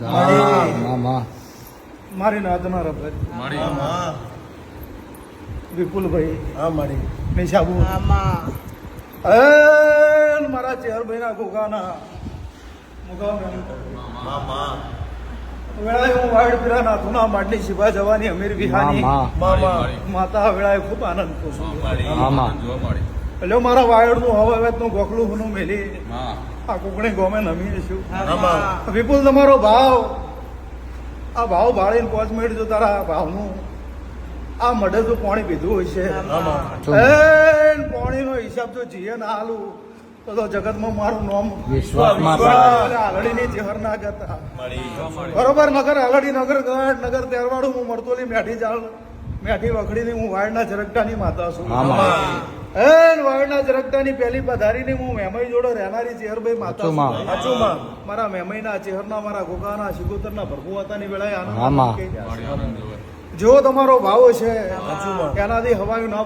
મામા મારી રબર મારી. વિપુલભાઈ. હા મારી. નિશાબુ. મારા એ મારા ચેરભાઈના ગોગાના વેળાએ હું વાડ માટલી શિવા જવાની અમીર વિહાની માતા વેળાએ ખૂબ આનંદ કરું છું. એટલે મારા વાયડનું હવાવેતનું ગોખલું હું. મેલી આ કોકણી ગોમે નમી છું વિપુલ તમારો ભાવ. આ ભાવ ભાળીને પાંચ મિનિટ જો તારા ભાવનું. આ મઢે તો પાણી પીધું હોય છે. પાણીનો હિસાબ જો જીએ ના હાલું તો તો જગતમાં મારું નામ આલડીની જહર ના કરતા બરોબર નગર આલડી નગર ગઢ નગર તેરવાડું હું મળતોલી મેઠી ચાલ મેઠી વખડીની હું વાયડના ઝરકટાની માતા છું. મામા વાળના ઝરકટાની પહેલી પધારીની હું મેમઈ જોડે રહેનારી ચેહરભાઈ માતા સાચું માં. છું સાચું માં. મારા મેમઈના ચેહરના મારા ગોગાના શિગોતરના ભરભુ હતાની વેળાએ આનંદ જેવો તમારો ભાવ છે એનાથી હવાયું ના